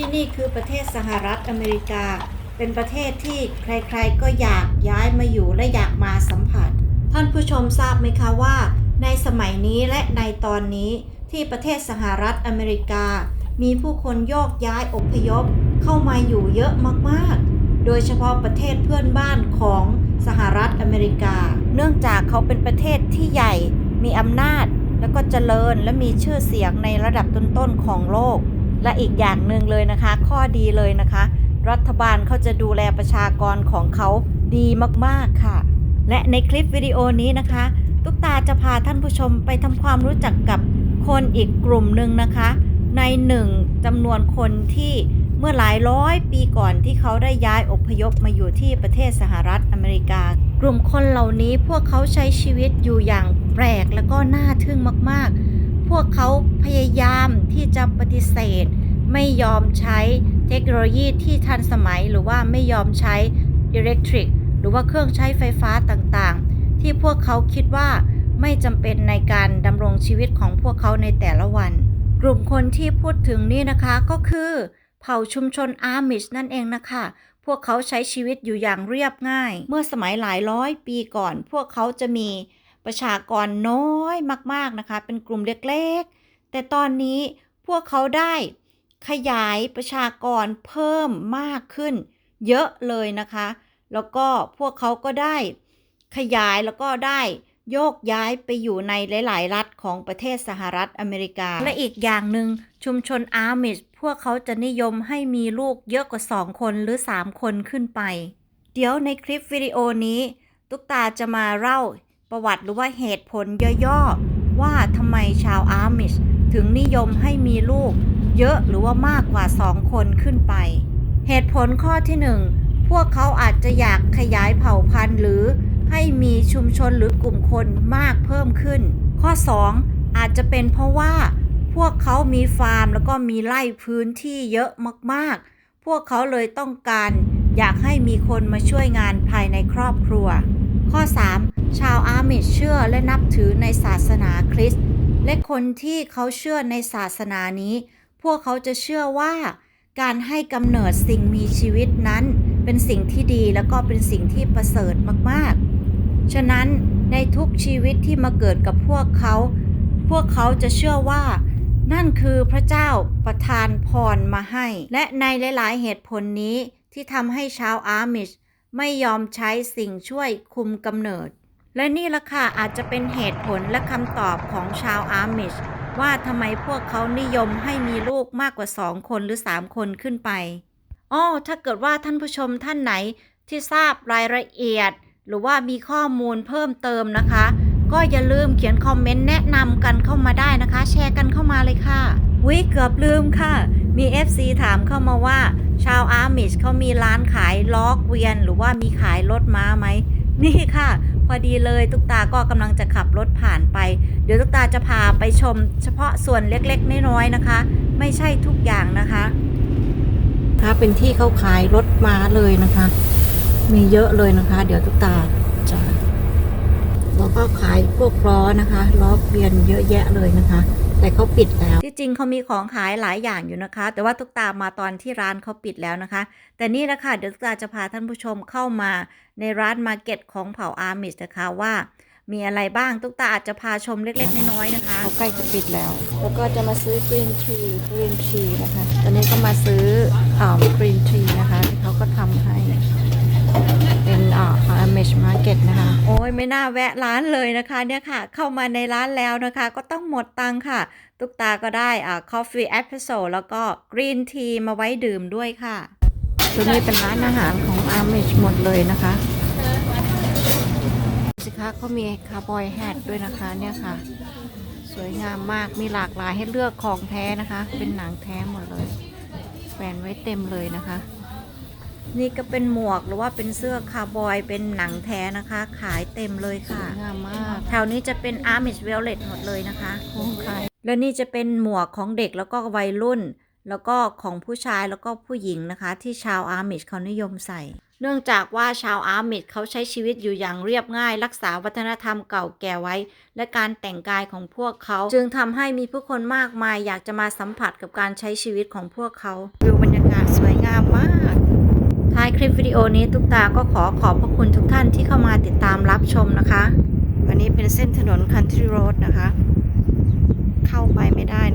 ที่นี่คือประเทศสหรัฐอเมริกา เป็นประเทศที่ใครๆก็อยากย้ายมาอยู่และอยากมาสัมผัส ท่านผู้ชมทราบไหมคะว่า ในสมัยนี้และในตอนนี้ที่ประเทศสหรัฐอเมริกา มีผู้คนโยกย้ายอพยพเข้ามาอยู่เยอะมากๆ โดยเฉพาะประเทศเพื่อนบ้านของสหรัฐอเมริกา เนื่องจากเขาเป็นประเทศที่ใหญ่ มีอำนาจ แล้วก็เจริญและมีชื่อเสียงในระดับต้นๆของโลก และอีกอย่างหนึ่งเลยนะคะ ข้อดีเลยนะคะ รัฐบาลเขาจะดูแลประชากรของเขาดีมากๆค่ะ และในคลิปวิดีโอนี้นะคะ ตุ๊กตาจะพาท่านผู้ชมไปทำความรู้จักกับคนอีกกลุ่มหนึ่งนะคะ ในหนึ่งจำนวนคนที่เมื่อหลายร้อยปีก่อนที่เขาได้ย้ายอพยพมาอยู่ที่ประเทศสหรัฐอเมริกา กลุ่มคนเหล่านี้พวกเขาใช้ชีวิตอยู่อย่างแปลกและก็น่าทึ่งมาก ๆ พวกเขาพยายามที่จะป เสธ ไม่ยอมใช้เทคโนโลยีที่ทันสมัยหรือว่าไม่ยอมใช้อิเล็กทริกหรือว่าเครื่องใช้ไฟฟ้าต่างๆ ที่พวกเขาคิดว่าไม่จำเป็นในการดำรงชีวิตของพวกเขาในแต่ละวัน กลุ่มคนที่พูดถึงนี่นะคะก็คือเผ่าชุมชนอาร์มิชนั่นเองนะคะ พวกเขาใช้ชีวิตอยู่อย่างเรียบง่าย เมื่อสมัยหลายร้อยปีก่อน พวกเขาจะมีประชากรน้อยมากๆนะคะ เป็นกลุ่มเล็กๆ แต่ตอนนี้ พวกเขาได้ขยายประชากรเพิ่มมากขึ้น เยอะเลยนะคะ แล้วก็พวกเขาก็ได้ขยายแล้วก็ได้โยกย้ายไปอยู่ในหลาย ๆ รัฐของประเทศสหรัฐอเมริกา และอีกอย่างหนึ่งชุมชนอาร์มิชพวกเขาจะนิยมให้มีลูกเยอะกว่า 2 คนหรือ 3 คนขึ้นไป เดี๋ยวในคลิปวิดีโอนี้ ตุ๊กตาจะมาเล่าประวัติหรือว่าเหตุผลย่อ ๆ ว่าทำไมชาวอาร์มิช ถึงนิยมให้มีลูก เยอะหรือว่ามากกว่า2คนขึ้นไป เหตุผลข้อที่1พวกเขาอาจจะอยากขยายเผ่าพันธุ์หรือให้มีชุมชนหรือกลุ่มคนมากเพิ่มขึ้น ข้อ 2 อาจจะเป็นเพราะว่า พวกเขามีฟาร์มแล้วก็มีไร่พื้นที่เยอะมากๆ พวกเขาเลยต้องการ อยากให้มีคนมาช่วยงานภายในครอบครัว ข้อ 3 ชาวอาร์มิชเชื่อและนับถือในศาสนาคริสต์ และคนที่เขาเชื่อในศาสนานี้ พวกเขาจะเชื่อว่า การให้กำเนิดสิ่งมีชีวิตนั้น เป็นสิ่งที่ดีแล้วก็เป็นสิ่งที่ประเสริฐมากๆ ฉะนั้นในทุกชีวิตที่มาเกิดกับพวกเขา พวกเขาจะเชื่อว่า นั่นคือพระเจ้าประทานพรมาให้ และในหลาย ๆ เหตุผลนี้ที่ทำให้ชาวอาร์มิชไม่ยอมใช้สิ่งช่วยคุมกำเนิด และนี่ละค่ะอาจจะเป็นเหตุผลและคำตอบของชาวอาร์มิชว่าทำไมพวกเขานิยมให้มีลูกมากกว่า 2 คนหรือ 3 คนขึ้นไปอ้อถ้าเกิดว่าท่านผู้ชมท่านไหนที่ทราบรายละเอียด หรือว่ามีข้อมูลเพิ่มเติมนะคะ ก็อย่าลืมเขียนคอมเมนต์แนะนำกันเข้ามาได้นะคะ แชร์กันเข้ามาเลยค่ะวิเกือบลืมค่ะ มี FC ถามเข้ามาว่า ชาวอาร์มิชเขามีร้านขายล้อเกวียน หรือว่ามีขายรถม้าไหม นี่ค่ะ พอดีเลยตุ๊กตาก็กำลังจะขับรถผ่านไป เดี๋ยวตุ๊กตาจะพาไปชม เฉพาะส่วนเล็กๆน้อยๆนะคะ ไม่ใช่ทุกอย่างนะคะค่ะเป็นที่เขาขายรถม้าเลยนะคะ มีเยอะเลยนะคะ เดี๋ยวตุ๊กตาจะแล้วก็ขายพวกล้อนะคะล้อเกวียนเยอะแยะเลยนะคะ แต่เขาปิดแล้วที่จริงเขามีของขายหลายอย่างอยู่นะคะ แต่ว่าตุ๊กตามาตอนที่ร้านเขาปิดแล้วนะคะ แต่นี่แหละค่ะเดี๋ยวตุ๊กตาจะพาท่านผู้ชมเข้ามาในร้านมาร์เก็ตของเผ่าอาร์มิชนะคะว่ามีอะไรบ้างตุ๊กตาอาจจะพาชมเล็ก ๆ น้อยๆนะคะเขาใกล้จะปิดแล้ว แล้วก็จะมาซื้อกรีนทีกรีนทีนะคะ ตอนนี้ก็มาซื้ออ่ากรีนทีนะคะที่เขาก็ทำให้เป็น อ่าของ Amish Market นะคะ โอ้ยไม่น่าแวะร้านเลยนะคะเนี่ยค่ะ เข้ามาในร้านแล้วนะคะ ก็ต้องหมดตังค่ะ ตุ๊กตาก็ได้อ่า Coffee Espresso แล้วก็ Green Tea มาไว้ดื่มด้วยค่ะตัวนี้เป็นร้านอาหารของ Amish หมดเลยนะคะสิคะเขามีคาร์บอยแฮทด้วยนะคะเนี่ยค่ะ สวยงามมากมีหลากหลายให้เลือกของแท้นะคะ เป็นหนังแท้หมดเลยแขวนไว้เต็มเลยนะคะ นี่ก็เป็นหมวกหรือว่าเป็นเสื้อคาร์บอยเป็นหนังแท้นะคะ ขายเต็มเลยค่ะงามมากแถวนี้จะเป็นอาร์มิชเวลเลตหมดเลยนะคะของขายแล้วนี่จะเป็นหมวกของเด็กแล้วก็วัยรุ่น แล้วก็ของผู้ชายแล้วก็ผู้หญิงนะคะ ที่ชาวอาร์มิชเขานิยมใส่ เนื่องจากว่าชาวอาร์มิชเขาใช้ชีวิตอยู่อย่างเรียบง่าย รักษาวัฒนธรรมเก่าแก่ไว้ และการแต่งกายของพวกเขา จึงทำให้มีผู้คนมากมายอยากจะมาสัมผัสกับการใช้ชีวิตของพวกเขาวิวบรรยากาศสวยงามมากท้าย คลิปวิดีโอนี้ตุ๊กตาก็ขอขอบพระคุณทุกท่านที่เข้ามาติดตามรับชมนะคะ วันนี้เป็นเส้นถนน Country Road นะคะ เข้าไปไม่ได้นะ